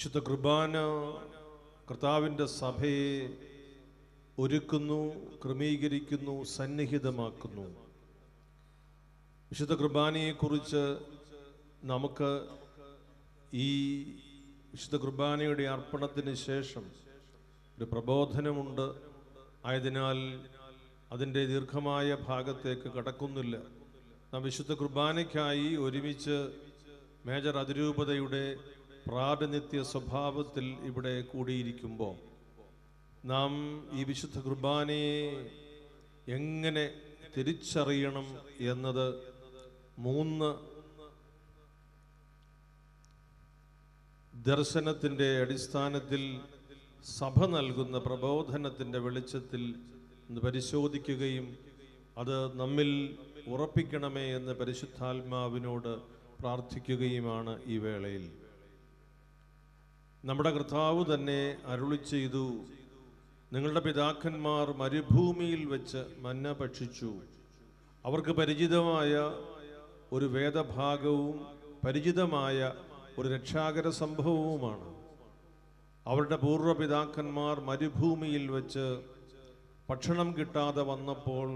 വിശുദ്ധ കുർബാന കർത്താവിന്റെ സഭയെ ഒരുക്കുന്നു ക്രമീകരിക്കുന്നു സന്നിഹിതമാക്കുന്നു. വിശുദ്ധ കുർബാനയെക്കുറിച്ച് നമുക്ക് ഈ വിശുദ്ധ കുർബാനയുടെ അർപ്പണത്തിന് ശേഷം ഒരു പ്രബോധനമുണ്ട്. ആയതിനാൽ അതിന്റെ ദീർഘമായ ഭാഗത്തേക്ക് കടക്കുന്നില്ല. നാം വിശുദ്ധ കുർബാനയ്ക്കായി ഒരുമിച്ച് മേജർ അതിരൂപതയുടെ പ്രാതിനിധ്യ സ്വഭാവത്തിൽ ഇവിടെ കൂടിയിരിക്കുമ്പോൾ നാം ഈ വിശുദ്ധ കുർബാനയെ എങ്ങനെ തിരിച്ചറിയണം എന്നത് മൂന്ന് ദർശനത്തിന്റെ അടിസ്ഥാനത്തിൽ സഭ നൽകുന്ന പ്രബോധനത്തിന്റെ വെളിച്ചത്തിൽ പരിശോധിക്കുകയും അത് നമ്മിൽ ഉറപ്പിക്കണമേ എന്ന് പരിശുദ്ധാത്മാവിനോട് പ്രാർത്ഥിക്കുകയുമാണ് ഈ വേളയിൽ. നമ്മുടെ കർത്താവ് തന്നെ അരുളി ചെയ്തു. നിങ്ങളുടെ പിതാക്കന്മാർ മരുഭൂമിയിൽ വെച്ച് മന്ന ഭക്ഷിച്ചു. അവർക്ക് പരിചിതമായ ഒരു വേദഭാഗവും പരിചിതമായ ഒരു രക്ഷാകര സംഭവവുമാണ്. അവരുടെ പൂർവപിതാക്കന്മാർ മരുഭൂമിയിൽ വെച്ച് ഭക്ഷണം കിട്ടാതെ വന്നപ്പോൾ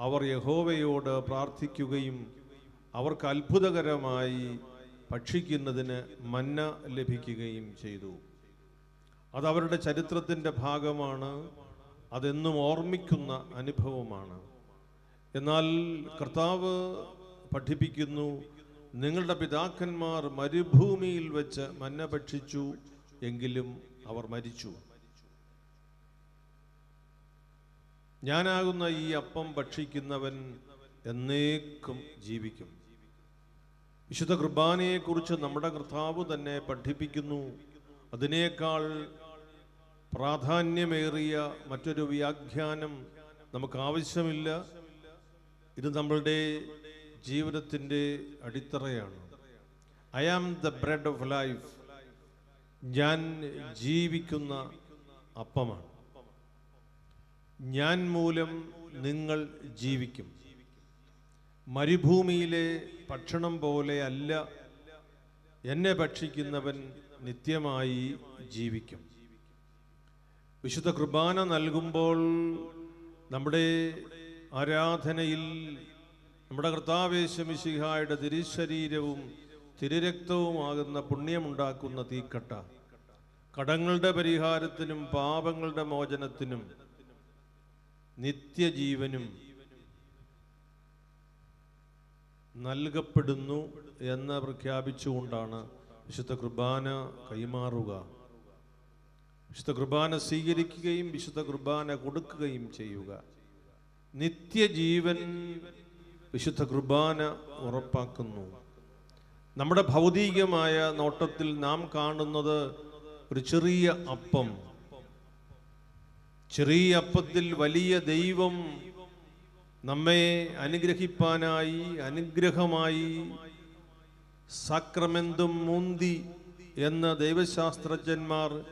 അവർ യഹോവയോട് പ്രാർത്ഥിക്കുകയും അവർക്ക് അത്ഭുതകരമായി ഭക്ഷിക്കുന്നതിന് മന്ന ലഭിക്കുകയും ചെയ്തു. അത് അവരുടെ ചരിത്രത്തിന്റെ ഭാഗമാണ്. അതെന്നും ഓർമ്മിക്കുന്ന അനുഭവമാണ്. എന്നാൽ കർത്താവ് പഠിപ്പിക്കുന്നു നിങ്ങളുടെ പിതാക്കന്മാർ മരുഭൂമിയിൽ വെച്ച് മന്ന ഭക്ഷിച്ചു എങ്കിലും അവർ മരിച്ചു. ഞാനാകുന്ന ഈ അപ്പം ഭക്ഷിക്കുന്നവൻ എന്നേക്കും ജീവിക്കും. വിശുദ്ധ കുർബാനയെക്കുറിച്ച് നമ്മുടെ കർത്താവ് തന്നെ പഠിപ്പിക്കുന്നു. അതിനേക്കാൾ പ്രാധാന്യമേറിയ മറ്റൊരു വ്യാഖ്യാനം നമുക്ക് ആവശ്യമില്ല ഇത് നമ്മളുടെ ജീവിതത്തിന്റെ അടിത്തറയാണ്. I am the bread of life ഞാൻ ജീവിക്കുന്ന അപ്പമാണ്. ഞാൻ മൂലം നിങ്ങൾ ജീവിക്കും. മരുഭൂമിയിലെ ഭക്ഷണം പോലെ അല്ല എന്നെ ഭക്ഷിക്കുന്നവൻ നിത്യമായി ജീവിക്കും. വിശുദ്ധ കുർബാന നൽകുമ്പോൾ നമ്മുടെ ആരാധനയിൽ നമ്മുടെ കർത്താവേശമിശിഹായുടെ തിരുശരീരവും തിരുരക്തവുമാകുന്ന പുണ്യമുണ്ടാക്കുന്ന തീക്കട്ട കടങ്ങളുടെ പരിഹാരത്തിനും പാപങ്ങളുടെ മോചനത്തിനും നിത്യജീവനും നൽകപ്പെടുന്നു എന്ന് പ്രഖ്യാപിച്ചുകൊണ്ടാണ് വിശുദ്ധ കുർബാന കൈമാറുക. വിശുദ്ധ കുർബാന സ്വീകരിക്കുകയും വിശുദ്ധ കുർബാന കൊടുക്കുകയും ചെയ്യുക. നിത്യജീവൻ വിശുദ്ധ കുർബാന ഉറപ്പാക്കുന്നു. നമ്മുടെ ഭൗതികമായ നോട്ടത്തിൽ നാം കാണുന്നത് ഒരു ചെറിയ അപ്പം. ചെറിയ അപ്പത്തിൽ വലിയ ദൈവം നമ്മെ അനുഗ്രഹിപ്പാനായി അനുഗ്രഹമായി സാക്രമെന്തും മുന്തി എന്ന് ദൈവശാസ്ത്രജ്ഞന്മാർ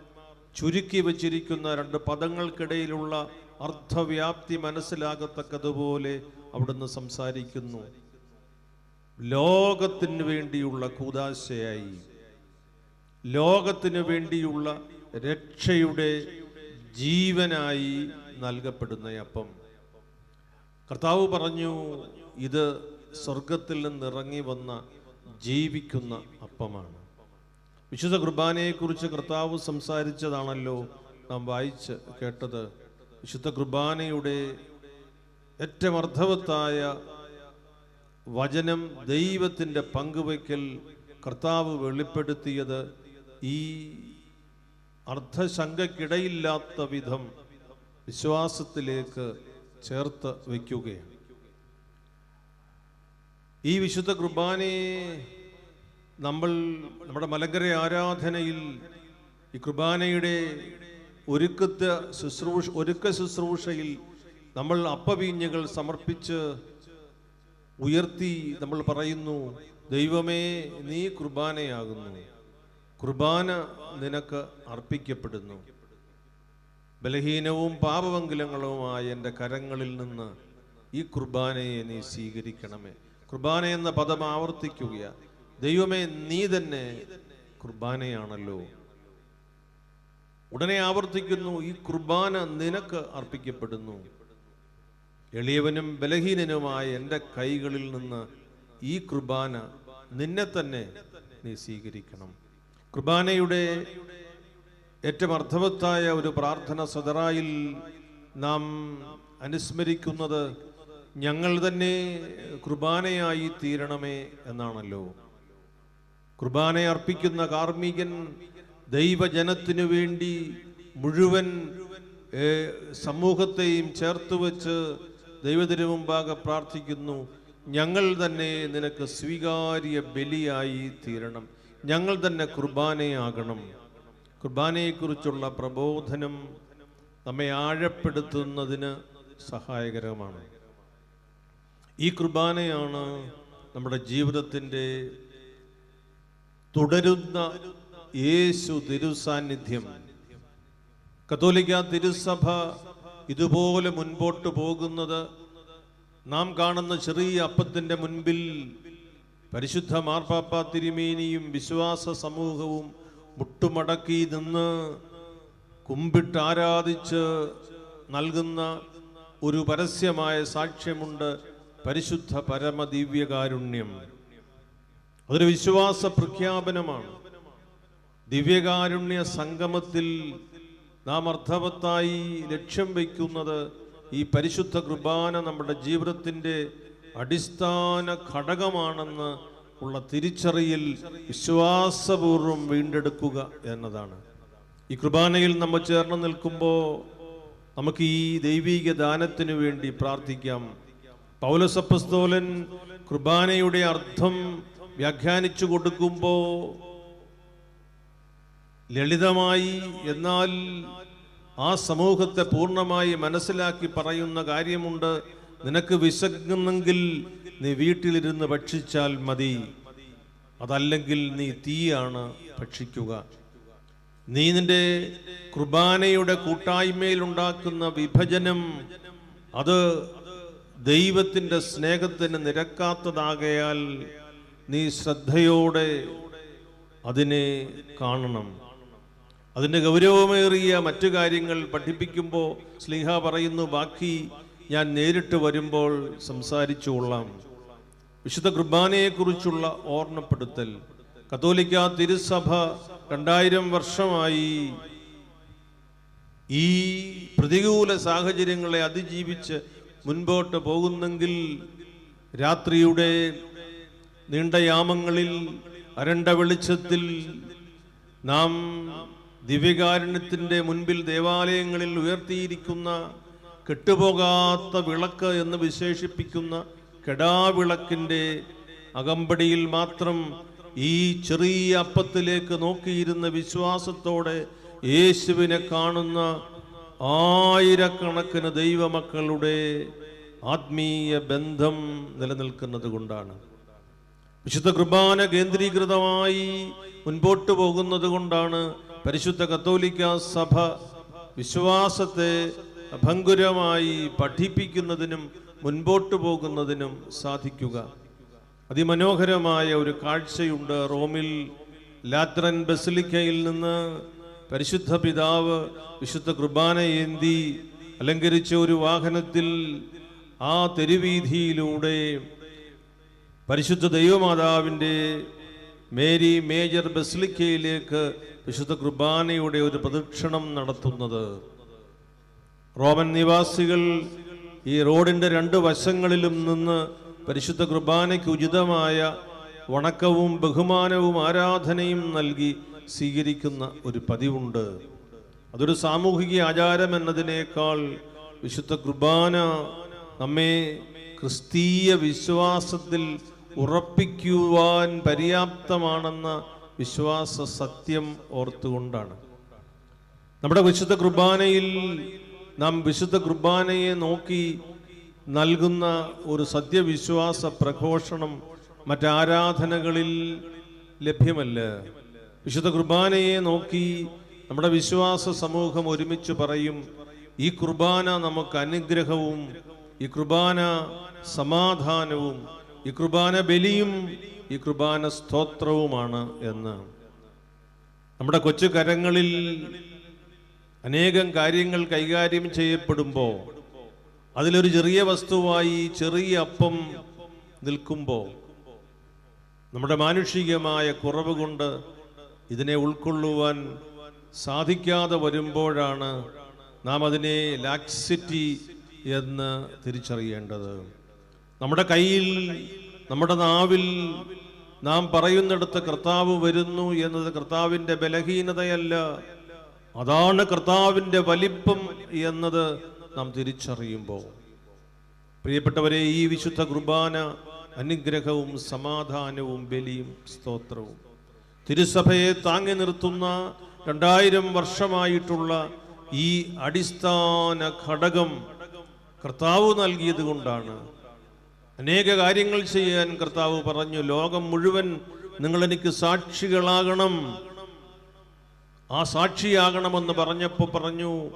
ചുരുക്കി വച്ചിരിക്കുന്ന രണ്ട് പദങ്ങൾക്കിടയിലുള്ള അർത്ഥവ്യാപ്തി മനസ്സിലാകത്തക്കതുപോലെ അവിടുന്ന് സംസാരിക്കുന്നു. ലോകത്തിന് വേണ്ടിയുള്ള കൂതാശയായി. ലോകത്തിന് വേണ്ടിയുള്ള രക്ഷയുടെ ജീവനായി നൽകപ്പെടുന്ന അപ്പം കർത്താവ് പറഞ്ഞു ഇത് സ്വർഗത്തിൽ നിന്നിറങ്ങി വന്ന ജീവിക്കുന്ന അപ്പമാണ്. വിശുദ്ധ കുർബാനയെക്കുറിച്ച് കർത്താവ് സംസാരിച്ചതാണല്ലോ നാം വായിച്ച് കേട്ടത്. വിശുദ്ധ കുർബാനയുടെ ഏറ്റവും അർത്ഥവത്തായ വചനം ദൈവത്തിന്റെ പങ്കുവയ്ക്കൽ കർത്താവ് വെളിപ്പെടുത്തിയത് ഈ അർത്ഥശങ്കയ്ക്കിടയില്ലാത്ത വിധം വിശ്വാസത്തിലേക്ക് ചേർത്ത് വയ്ക്കുകയാണ് ഈ വിശുദ്ധ കുർബാനയെ നമ്മൾ നമ്മുടെ മലങ്കര ആരാധനയിൽ ഈ കുർബാനയുടെ ഒരുക്കത്തെ ശുശ്രൂഷ ഒരുക്ക ശുശ്രൂഷയിൽ നമ്മൾ അപ്പവീഞ്ഞകൾ സമർപ്പിച്ച് ഉയർത്തി നമ്മൾ പറയുന്നു ദൈവമേ നീ കുർബാനയാകുന്നു. കുർബാന നിനക്ക് അർപ്പിക്കപ്പെടുന്നു. ബലഹീനവും പാപമംഗലങ്ങളുമായ എന്റെ കരങ്ങളിൽ നിന്ന് ഈ കുർബാനയെ നീ സ്വീകരിക്കണമേ. കുർബാന എന്ന പദം ആവർത്തിക്കുക. ദൈവമേ നീ തന്നെ കുർബാനയാണല്ലോ. ഉടനെ ആവർത്തിക്കുന്നു ഈ കുർബാന നിനക്ക് അർപ്പിക്കപ്പെടുന്നു. എളിയവനും ബലഹീനനുമായ എന്റെ കൈകളിൽ നിന്ന് ഈ കുർബാന നിന്നെ തന്നെ നീ സ്വീകരിക്കണം. കുർബാനയുടെ ഏറ്റവും അർത്ഥവത്തായ ഒരു പ്രാർത്ഥന സദറായിൽ നാം അനുസ്മരിക്കുന്നത് ഞങ്ങൾ തന്നെ കുർബാനയായി തീരണമേ എന്നാണല്ലോ. കുർബാന അർപ്പിക്കുന്ന കാർമ്മികൻ ദൈവജനത്തിനു വേണ്ടി മുഴുവൻ സമൂഹത്തെയും ചേർത്ത് വെച്ച് ദൈവത്തിനു മുമ്പാകെ പ്രാർത്ഥിക്കുന്നു. ഞങ്ങൾ തന്നെ നിനക്ക് സ്വീകാര്യ ബലിയായി തീരണം. ഞങ്ങൾ തന്നെ കുർബാനയാകണം. കുർബാനയെക്കുറിച്ചുള്ള പ്രബോധനം നമ്മെ ആഴപ്പെടുത്തുന്നതിന് സഹായകരമാണ്. ഈ കുർബാനയാണ് നമ്മുടെ ജീവിതത്തിന്റെ തുടരുന്ന യേശു തിരുസാന്നിധ്യം. കത്തോലിക്ക തിരുസഭ ഇതുപോലെ മുൻപോട്ട് പോകുന്നത് നാം കാണുന്ന ചെറിയ അപ്പത്തിന്റെ മുൻപിൽ പരിശുദ്ധ മാർപ്പാപ്പ തിരുമേനിയും വിശ്വാസ സമൂഹവും മുട്ടുമടക്കി നിന്ന് കുമ്പിട്ട് ആരാധിച്ച് നൽകുന്ന ഒരു പരസ്യമായ സാക്ഷ്യമുണ്ട് പരിശുദ്ധ പരമദിവ്യകാരുണ്യം. അതൊരു വിശ്വാസ പ്രഖ്യാപനമാണ്. ദിവ്യകാരുണ്യ സംഗമത്തിൽ നാം അർത്ഥവത്തായി ലക്ഷ്യം വയ്ക്കുന്നത് ഈ പരിശുദ്ധ കുർബാന നമ്മുടെ ജീവിതത്തിന്റെ അടിസ്ഥാന ഘടകമാണെന്ന് ഉള്ള തിരിച്ചറിയിൽ വിശ്വാസപൂർവം വീണ്ടെടുക്കുക എന്നതാണ്. ഈ കുർബാനയിൽ നമ്മൾ ചേർന്ന് നിൽക്കുമ്പോൾ നമുക്ക് ഈ ദൈവീക ദാനത്തിനു വേണ്ടി പ്രാർത്ഥിക്കാം. പൗലസപ്പസ്തോലൻ കുർബാനയുടെ അർത്ഥം വ്യാഖ്യാനിച്ചു കൊടുക്കുമ്പോൾ ലളിതമായി എന്നാൽ ആ സമൂഹത്തെ പൂർണമായി മനസ്സിലാക്കി പറയുന്ന കാര്യമുണ്ട്. നിനക്ക് വിശക്കുന്നെങ്കിൽ നീ വീട്ടിലിരുന്ന് ഭക്ഷിച്ചാൽ മതി. അതല്ലെങ്കിൽ നീ തീയാണ് ഭക്ഷിക്കുക. നീ നിന്റെ കുർബാനയുടെ കൂട്ടായ്മയിൽ ഉണ്ടാക്കുന്ന വിഭജനം അത് ദൈവത്തിന്റെ സ്നേഹത്തിന് നിരക്കാത്തതാകയാൽ നീ ശ്രദ്ധയോടെ അതിനെ കാണണം. അതിന്റെ ഗൗരവമേറിയ മറ്റു കാര്യങ്ങൾ പഠിപ്പിക്കുമ്പോൾ സ്ലീഹ പറയുന്നു ബാക്കി ഞാൻ നേരിട്ട് വരുമ്പോൾ സംസാരിച്ചു കൊള്ളാം. വിശുദ്ധ കുർബാനയെക്കുറിച്ചുള്ള ഓർമ്മപ്പെടുത്തൽ. കത്തോലിക്ക തിരുസഭ രണ്ടായിരം വർഷമായി ഈ പ്രതികൂല സാഹചര്യങ്ങളെ അതിജീവിച്ച് മുൻപോട്ട് പോകുന്നെങ്കിൽ രാത്രിയുടെ നീണ്ട യാമങ്ങളിൽ അരണ്ട വെളിച്ചത്തിൽ നാം ദിവ്യകാരുണ്യത്തിന്റെ മുൻപിൽ ദേവാലയങ്ങളിൽ ഉയർത്തിയിരിക്കുന്ന കെട്ടുപോകാത്ത വിളക്ക് എന്ന് വിശേഷിപ്പിക്കുന്ന കെടാവിളക്കിന്റെ അകമ്പടിയിൽ മാത്രം ഈ ചെറിയ അപ്പത്തിലേക്ക് നോക്കിയിരുന്ന വിശ്വാസത്തോടെ യേശുവിനെ കാണുന്ന ആയിരക്കണക്കിന് ദൈവമക്കളുടെ ആത്മീയ ബന്ധം നിലനിൽക്കുന്നത് കൊണ്ടാണ്. വിശുദ്ധ കുർബാന കേന്ദ്രീകൃതമായി മുൻപോട്ട് പോകുന്നത് കൊണ്ടാണ് പരിശുദ്ധ കത്തോലിക്ക സഭ വിശ്വാസത്തെ അഭങ്കുരമായി പഠിപ്പിക്കുന്നതിനും മുൻപോട്ട് പോകുന്നതിനും സാധിക്കുക. അതിമനോഹരമായ ഒരു കാഴ്ചയുണ്ട് റോമിൽ ലാത്രൻ ബസിലിക്കയിൽ നിന്ന് പരിശുദ്ധ പിതാവ് വിശുദ്ധ കുർബാന ഏന്തി അലങ്കരിച്ച ഒരു വാഹനത്തിൽ ആ തെരുവീതിയിലൂടെ പരിശുദ്ധ ദൈവമാതാവിന്റെ മേരി മേജർ ബസിലിക്കയിലേക്ക് വിശുദ്ധ കുർബാനയുടെ ഒരു പ്രദക്ഷിണം നടത്തുന്നത്. റോമൻ നിവാസികൾ ഈ റോഡിന്റെ രണ്ട് വശങ്ങളിലും നിന്ന് പരിശുദ്ധ കുർബാനയ്ക്ക് ഉചിതമായ വണക്കവും ബഹുമാനവും ആരാധനയും നൽകി സ്വീകരിക്കുന്ന ഒരു പതിവുണ്ട്. അതൊരു സാമൂഹിക ആചാരം എന്നതിനേക്കാൾ വിശുദ്ധ കുർബാന നമ്മെ ക്രിസ്തീയ വിശ്വാസത്തിൽ ഉറപ്പിക്കുവാൻ പര്യാപ്തമാണെന്ന വിശ്വാസ സത്യം ഓർത്തുകൊണ്ടാണ്. നമ്മുടെ വിശുദ്ധ കുർബാനയിൽ നാം വിശുദ്ധ കുർബാനയെ നോക്കി നൽകുന്ന ഒരു സത്യവിശ്വാസ പ്രഘോഷണം മറ്റാരാധനകളിൽ ലഭ്യമല്ല. വിശുദ്ധ കുർബാനയെ നോക്കി നമ്മുടെ വിശ്വാസ സമൂഹം ഒരുമിച്ച് പറയും ഈ കുർബാന നമുക്ക് അനുഗ്രഹവും ഈ കുർബാന സമാധാനവും ഈ കുർബാന ബലിയും ഈ കുർബാന സ്തോത്രവുമാണ് എന്ന്. നമ്മുടെ കൊച്ചു കരങ്ങളിൽ അനേകം കാര്യങ്ങൾ കൈകാര്യം ചെയ്യപ്പെടുമ്പോൾ അതിലൊരു ചെറിയ വസ്തുവായി ചെറിയ അപ്പം നിൽക്കുമ്പോൾ നമ്മുടെ മാനുഷികമായ കുറവ് കൊണ്ട് ഇതിനെ ഉൾക്കൊള്ളുവാൻ സാധിക്കാതെ വരുമ്പോഴാണ് നാം അതിനെ ലാക്സിറ്റി എന്ന് തിരിച്ചറിയേണ്ടത്. നമ്മുടെ കയ്യിൽ നമ്മുടെ നാവിൽ നാം പറയുന്നിടത്ത് കർത്താവ് വരുന്നു എന്നത് കർത്താവിന്റെ ബലഹീനതയല്ല. അതാണ് കർത്താവിന്റെ വലിപ്പം എന്നത് നാം തിരിച്ചറിയുമ്പോൾ. പ്രിയപ്പെട്ടവരെ ഈ വിശുദ്ധ കുർബാന അനുഗ്രഹവും സമാധാനവും ബലിയും സ്തോത്രവും. തിരുസഭയെ താങ്ങി നിർത്തുന്ന രണ്ടായിരം വർഷമായിട്ടുള്ള ഈ അടിസ്ഥാന ഘടകം കർത്താവ് നൽകിയത് കൊണ്ടാണ്. അനേക കാര്യങ്ങൾ ചെയ്യാൻ കർത്താവ് പറഞ്ഞു ലോകം മുഴുവൻ നിങ്ങളെനിക്ക് സാക്ഷികളാകണം. ആ സാക്ഷിയാകണമെന്ന് പറഞ്ഞപ്പോൾ പറഞ്ഞു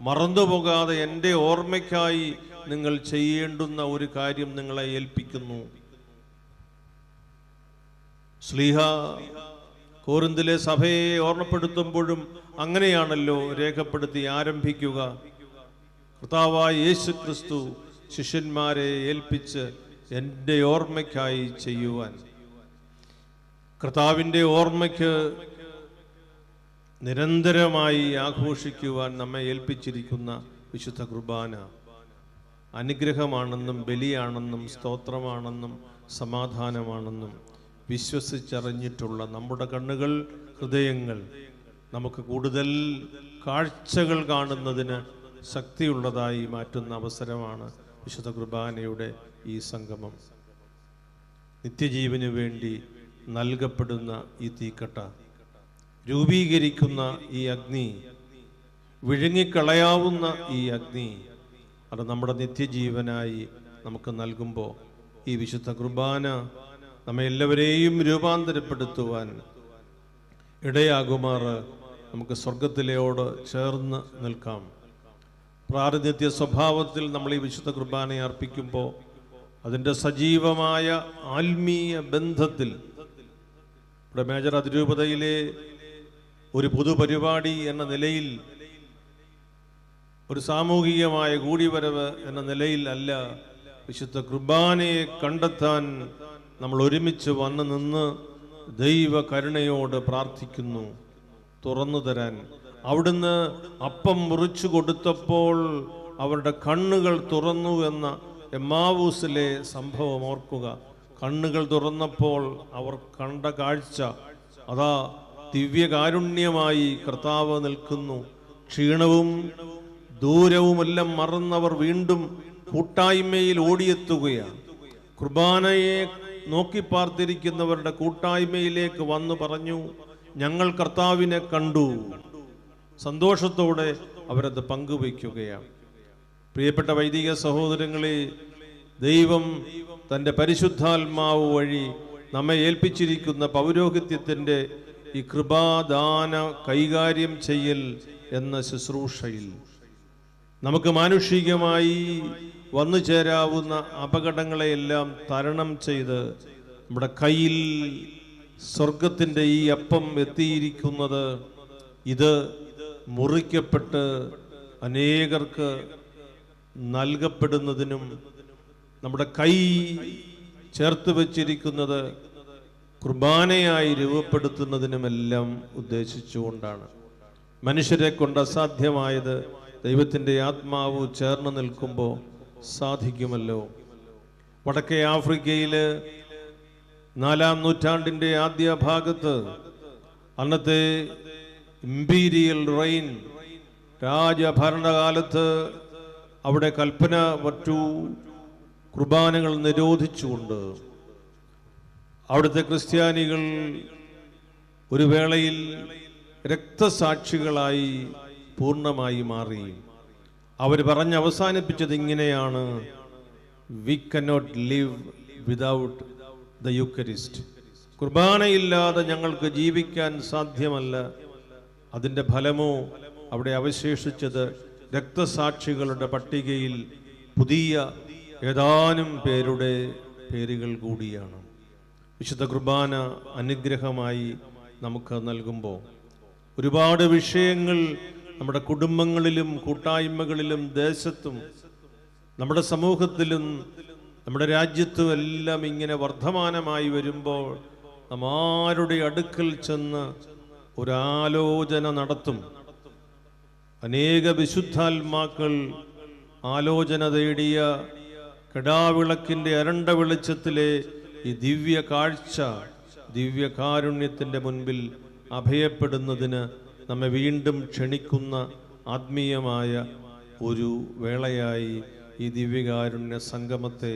മറന്നുപോകാതെ എന്റെ ഓർമ്മയ്ക്കായി നിങ്ങൾ ചെയ്യേണ്ടുന്ന ഒരു കാര്യം നിങ്ങളെ ഏൽപ്പിക്കുന്നു. സ്ലീഹ കോരിന്തിലെ സഭയെ ഓർമ്മപ്പെടുത്തുമ്പോഴും അങ്ങനെയാണല്ലോ രേഖപ്പെടുത്തി ആരംഭിക്കുക. കർത്താവായ യേശു ക്രിസ്തു ശിഷ്യന്മാരെ ഏൽപ്പിച്ച് എന്റെ ഓർമ്മയ്ക്കായി ചെയ്യുവാൻ. കർത്താവിന്റെ ഓർമ്മയ്ക്ക് നിരന്തരമായി ആഘോഷിക്കുവാൻ നമ്മെ ഏൽപ്പിച്ചിരിക്കുന്ന വിശുദ്ധ കുർബാന അനുഗ്രഹമാണെന്നും ബലിയാണെന്നും സ്തോത്രമാണെന്നും സമാധാനമാണെന്നും വിശ്വസിച്ചറിഞ്ഞിട്ടുള്ള നമ്മുടെ കണ്ണുകൾ ഹൃദയങ്ങൾ നമുക്ക് കൂടുതൽ കാഴ്ചകൾ കാണുന്നതിന് ശക്തിയുള്ളതായി മാറ്റുന്ന അവസരമാണ് വിശുദ്ധ കുർബാനയുടെ ഈ സംഗമം. നിത്യജീവന് വേണ്ടി നൽകപ്പെടുന്ന ഈ തീക്കട്ട രൂപീകരിക്കുന്ന ഈ അഗ്നി വിഴുങ്ങിക്കളയാവുന്ന ഈ അഗ്നി അത് നമ്മുടെ നിത്യജീവനായി നമുക്ക് നൽകുമ്പോൾ ഈ വിശുദ്ധ കുർബാന നമ്മെ എല്ലാവരെയും രൂപാന്തരപ്പെടുത്തുവാൻ ഇടയാകുമാറ്. നമുക്ക് സ്വർഗത്തിലെയോട് ചേർന്ന് നിൽക്കാം. പ്രാതിനിധ്യ സ്വഭാവത്തിൽ നമ്മൾ ഈ വിശുദ്ധ കുർബാനയെ അർപ്പിക്കുമ്പോൾ അതിന്റെ സജീവമായ ആത്മീയ ബന്ധത്തിൽ ഇവിടെ മേജർ അതിരൂപതയിലെ ഒരു പൊതുപരിപാടി എന്ന നിലയിൽ ഒരു സാമൂഹികമായ കൂടിവരവ് എന്ന നിലയിൽ അല്ല വിശുദ്ധ കുർബാനയെ കണ്ടെത്താൻ നമ്മൾ ഒരുമിച്ച് വന്ന് നിന്ന് ദൈവ കരുണയോട് പ്രാർത്ഥിക്കുന്നു തുറന്നു തരാൻ. അവിടുന്ന് അപ്പം മുറിച്ചു കൊടുത്തപ്പോൾ അവരുടെ കണ്ണുകൾ തുറന്നു എന്ന എമ്മാവൂസിലെ സംഭവം ഓർക്കുക. കണ്ണുകൾ തുറന്നപ്പോൾ അവർ കണ്ട കാഴ്ച അതാ ദിവ്യകാരുണ്യമായി കർത്താവ് നിൽക്കുന്നു. ക്ഷീണവും ദൂരവുമെല്ലാം മറന്നവർ വീണ്ടും കൂട്ടായ്മയിൽ ഓടിയെത്തുകയാണ്. കുർബാനയെ നോക്കി പാർത്തിരിക്കുന്നവരുടെ കൂട്ടായ്മയിലേക്ക് വന്നു പറഞ്ഞു ഞങ്ങൾ കർത്താവിനെ കണ്ടു. സന്തോഷത്തോടെ അവരത് പങ്കുവയ്ക്കുകയാണ്. പ്രിയപ്പെട്ട വൈദിക സഹോദരങ്ങളെ ദൈവം തന്റെ പരിശുദ്ധാത്മാവ് വഴി നമ്മെ ഏൽപ്പിച്ചിരിക്കുന്ന പൗരോഹിത്യത്തിന്റെ ഈ കൃപാദാന കൈകാര്യം ചെയ്യൽ എന്ന ശുശ്രൂഷയിൽ നമുക്ക് മാനുഷികമായി വന്നു ചേരാവുന്ന അപകടങ്ങളെയെല്ലാം തരണം ചെയ്ത് നമ്മുടെ കയ്യിൽ സ്വർഗത്തിന്റെ ഈ അപ്പം എത്തിയിരിക്കുന്നത് ഇത് മുറിക്കപ്പെട്ട് അനേകർക്ക് നൽകപ്പെടുന്നതിനും നമ്മുടെ കൈ ചേർത്ത് വച്ചിരിക്കുന്നത് കുർബാനയായി രൂപപ്പെടുത്തുന്നതിനുമെല്ലാം ഉദ്ദേശിച്ചുകൊണ്ടാണ്. മനുഷ്യരെ കൊണ്ട് അസാധ്യമായത് ദൈവത്തിന്റെ ആത്മാവ് ചേർന്ന് നിൽക്കുമ്പോൾ സാധിക്കുമല്ലോ. വടക്കേ ആഫ്രിക്കയിൽ നാലാം നൂറ്റാണ്ടിന്റെ ആദ്യ ഭാഗത്ത് അന്നത്തെ ഇമ്പീരിയൽ റെയിൻ രാജഭരണകാലത്ത് അവിടെ കൽപ്പന മറ്റു കുർബാനകൾ നിരോധിച്ചുകൊണ്ട് അവിടുത്തെ ക്രിസ്ത്യാനികൾ ഒരു വേളയിൽ രക്തസാക്ഷികളായി പൂർണമായി മാറി. അവർ പറഞ്ഞ് അവസാനിപ്പിച്ചത് ഇങ്ങനെയാണ്. We cannot live without the eucharist കുർബാനയില്ലാതെ ഞങ്ങൾക്ക് ജീവിക്കാൻ സാധ്യമല്ല. അതിന്റെ ഫലമോ അവിടെ അവശേഷിച്ചത് രക്തസാക്ഷികളുടെ പട്ടികയിൽ പുതിയ ഏതാനും പേരുടെ പേരുകൾ കൂടിയാണ്. വിശുദ്ധ കുർബാന അനുഗ്രഹമായി നമുക്ക് നൽകുമ്പോൾ ഒരുപാട് വിഷയങ്ങൾ നമ്മുടെ കുടുംബങ്ങളിലും കൂട്ടായ്മകളിലും ദേശത്തും നമ്മുടെ സമൂഹത്തിലും നമ്മുടെ രാജ്യത്തും എല്ലാം ഇങ്ങനെ വർദ്ധമാനമായി വരുമ്പോൾ നാം ആരുടെ അടുക്കൽ ചെന്ന് ഒരാലോചന നടത്തും. അനേക വിശുദ്ധാത്മാക്കൾ ആലോചന തേടിയ കെടാവിളക്കിന്റെ അരണ്ട വെളിച്ചത്തിലെ ഈ ദിവ്യ കാഴ്ച ദിവ്യ ദിവ്യകാരുണ്യത്തിന്റെ മുൻപിൽ അഭയപ്പെടുന്നതിന് നമ്മെ വീണ്ടും ക്ഷണിക്കുന്ന ആത്മീയമായ ഒരു വേളയായി ഈ ദിവ്യകാരുണ്യ സംഗമത്തെ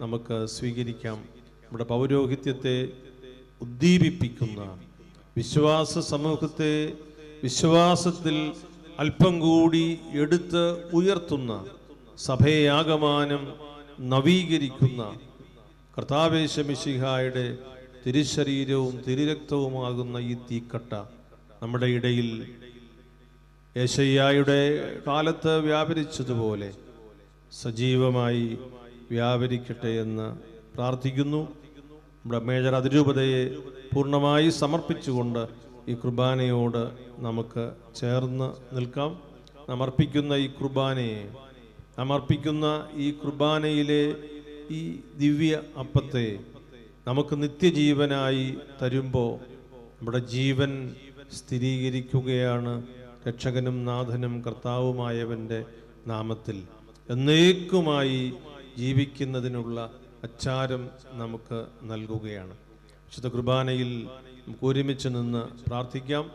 നമുക്ക് സ്വീകരിക്കാം. നമ്മുടെ പൗരോഹിത്യത്തെ ഉദ്ദീപിപ്പിക്കുന്ന വിശ്വാസ സമൂഹത്തെ വിശ്വാസത്തിൽ അല്പം കൂടി എടുത്ത് ഉയർത്തുന്ന സഭയാകമാനം നവീകരിക്കുന്ന കർത്താവേശമിശിഹായുടെ തിരുശരീരവും തിരുരക്തവുമാകുന്ന ഈ തീക്കട്ട നമ്മുടെ ഇടയിൽ യേശയ്യായുടെ കാലത്ത് വ്യാപരിച്ചതുപോലെ സജീവമായി വ്യാപരിക്കട്ടെ എന്ന് പ്രാർത്ഥിക്കുന്നു. നമ്മുടെ മേജർ അതിരൂപതയെ പൂർണമായി സമർപ്പിച്ചുകൊണ്ട് ഈ കുർബാനയോട് നമുക്ക് ചേർന്ന് നിൽക്കാം. നാം അർപ്പിക്കുന്ന ഈ കുർബാനയെ നാം അർപ്പിക്കുന്ന ഈ കുർബാനയിലെ ഈ ദിവ്യ അപ്പത്തെ നമുക്ക് നിത്യജീവനായി തരുമ്പോൾ നമ്മുടെ ജീവൻ സ്ഥിരീകരിക്കുകയാണ് രക്ഷകനും നാഥനും കർത്താവുമായവന്റെ നാമത്തിൽ. എന്നേക്കുമായി ജീവിക്കുന്നതിനുള്ള അച്ചാരം നമുക്ക് നൽകുകയാണ്. വിശുദ്ധ കുർബാനയിൽ നമുക്ക് ഒരുമിച്ച് നിന്ന് പ്രാർത്ഥിക്കാം.